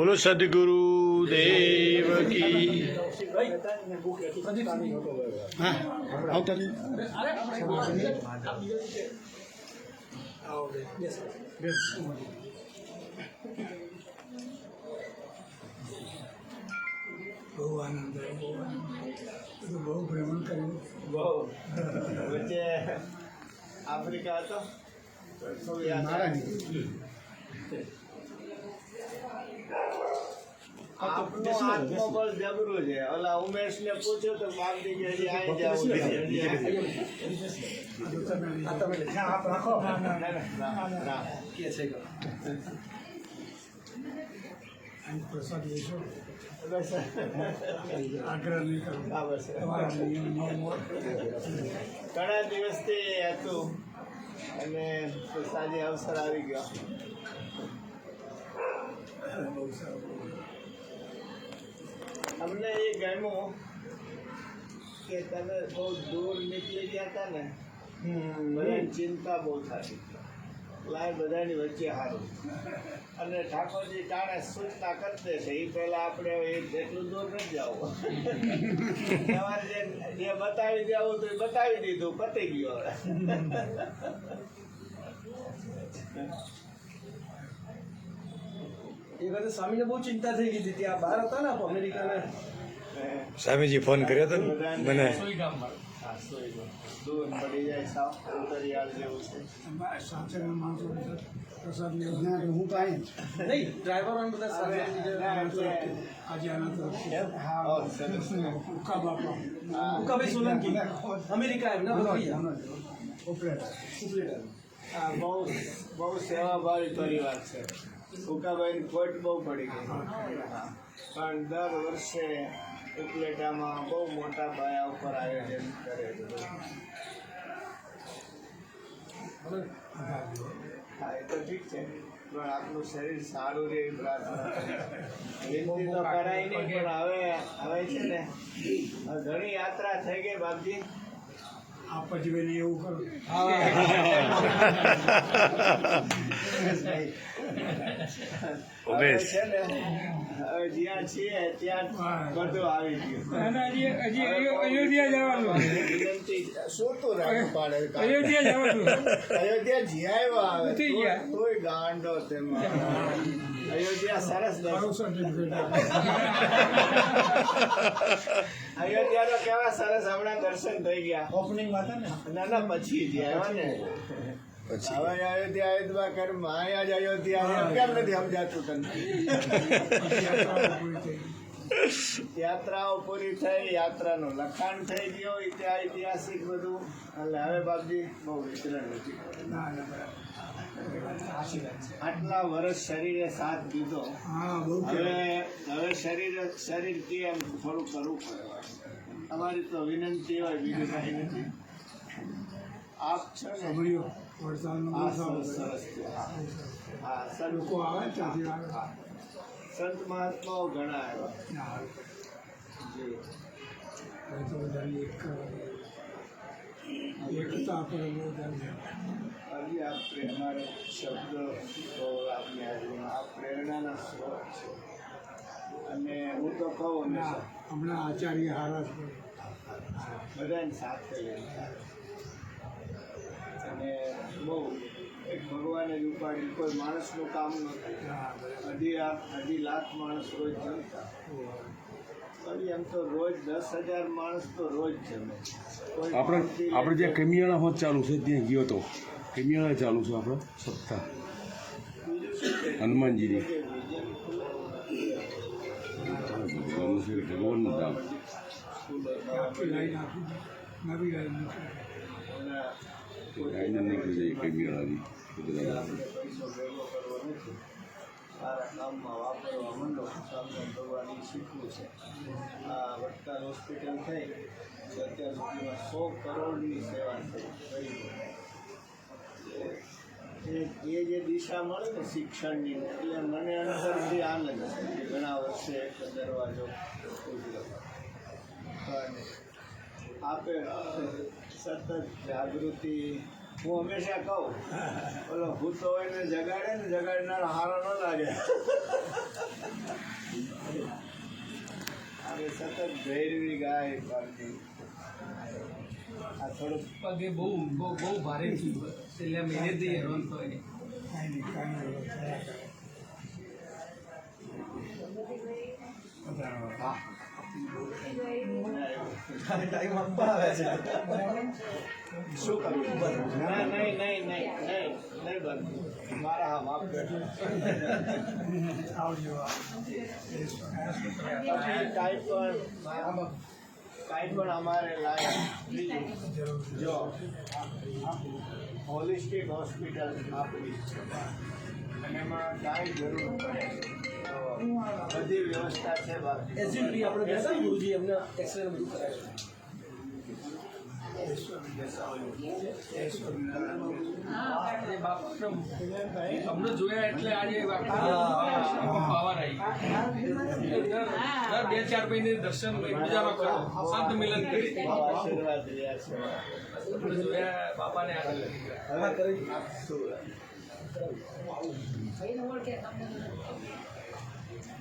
બોલો સદગુરુ દેવ કી. હા આવતા. બહુ આનંદ થયો બહુ આનંદ બધું બહુ ભ્રમણ કર્યું. બહુ. વચ્ચે આફ્રિકા હતો. મારા આવે? આપનું આત્મબળ જબરું છે. ઓલા ઉમેશ ને પૂછ્યું તો બાપજી કે જાવું છે. રાખો. પ્રસાદ લેશો આગ્રહ નહીં કરું. તમારા ઘણા દિવસથી હતું. અને સાંજે અવસર આવી ગયો. બહુ સારું અમને એ ગમ્યું કે તમે બહુ દૂર નીકળી ગયા હતા ને બધાની ચિંતા બહુ થતી. લાય બધાની વચ્ચે સારું અને ઠાકોરજી ટાણે સૂચના કરતે છે એ પહેલાં આપણે એ એટલું દૂર નથી જવું તમારે જે જે બતાવી દેવું તો એ બતાવી દીધું પતી ગયું હવે. એ વખતે સ્વામીને બહુ ચિંતા થઈ ગઈ હતી ત્યાં બહાર હતા ને અમેરિકાના સ્વામીજી ફોન કર્યો હતો ને મને હા, સોય ગયો. દૂર પડી જાય સાવ અંતરિયાળ જેવું છે અમારા સાચેના માણસો બધા પ્રસાદ લેવા ના બહુ સેવાભાવી પરિવાર છે. ઉકાભાઈની ખોટ બહુ પડી ગઈ. પણ દર વર્ષે ઉપલેટામાં બહુ મોટા પાયા ઉપર આયોજન કરે હા, એ તો ઠીક છે. પણ આપણું શરીર સારું રહે તો હવે હવે છે ને ઘણી યાત્રા થઈ ગઈ બાપજી. પછી બેન એવું કરો. ઉમેશ. છે ને જ્યાં છીએ ત્યાં બધું આવી ગયું. હજી હજી અયોધ્યા જવાનું વિનંતી શું રાખવું પાડે અયોધ્યા જવાનું અયોધ્યા જ્યાં આવે તોય ગાંડો તેમાં અયોધ્યા સરસ અયોધ્યા તો કેવા સરસ હમણાં દર્શન થઈ ગયા. ઓપનિંગ હતા ને? ના ના પછી જ ને. પછી. હવે અયોધ્યા અયોધ્યા કર માયા જ અયોધ્યા. કેમ નથી સમજાતું તને? યાત્રાઓ પૂરી થઈ યાત્રાનું લખાણ થઈ ગયું ઇતિહાસ ઐતિહાસિક બધું. એટલે હવે બાપજી બહુ વિચરણ નથી. આટલા વર્ષ શરીરે સાથ દીધો. હવે હવે શરીર શરીર કે એમ થોડું કરવું પડે અમારી તો વિનંતી હોય બીજું કાંઈ નથી. આપ છો સાંભળ્યો? હા સરસ હા. સર લોકો આવે? સંત મહાત્માઓ ઘણા આવ્યા ના જી હવે તો બધાની એક એકતા પર બધાને હજી આ પ્રે- શબ્દ આપની હાજરીમાં આ પ્રેરણાના સ્ત્રોત છે. અને હું તો કહું હમણાં આચાર્ય હારા છે. બધાને સાથે લઈને અને બહુ એક ભગવાને જ ઉપાડી કોઈ માણસનું કામ નથી હા, બરાબર. અઢી લાખ અઢી લાખ માણસ રોજ જમતા. એમ તો રોજ દસ હજાર માણસ તો રોજ જમે. આપણે આપણે જે લઈને કમિયાણા હોત ચાલુ છે ત્યાં ગયો તો. કમિયાણા ચાલુ છે આપણે સપ્તાહ? હનુમાનજીની. ભગવાનનું ધામ નીકળી જાય કમિયાણાની એ બધા સારા કામમાં વાપરવા માંડો સામે ભગવાન શીખવું છે આ વડતાલ હોસ્પિટલ થઈ તો અત્યાર સુધીમાં સો કરોડની સેવા થઈ. એ- જે દિશા મળે ને શિક્ષણની, એટલે મને અંદરથી આનંદ છે ઘણા વર્ષે એક દરવાજો આપે સતત જાગૃતિ હું હંમેશા કહું બોલો હું તો એને જગાડે ને જગાડનાર હારો ન લાગે. હવે સતત ભૈરવી ગાય પાડતી. આ થોડુંક પગે બહુ બહુ બહુ ભારે થયું એટલે મહિને થી હેરાન ટાઈમ આપવા છે શું કરવું ના નહીં નહીં નહીં નહીં નહીં બનવું મારા હા માફ કરજો આવજો. પછી ટાઈપ પણ અમારે બીજું જો હોલિસ્ટિક હોસ્પિટલ આપણી અને એમાં કાંઈ જરૂર પડે તો બધી વ્યવસ્થા છે બાકી એસયુપી આપણે બેસા ગુરુજી એમને એક્સરે બધું કરાય છે જોયા એટલે આજે પાવર આવી. બે ચાર મહિને દર્શન પૂજામાં કરો. સંત મિલન કરી. જોયા બાપાને આગળ લઈ ગયા.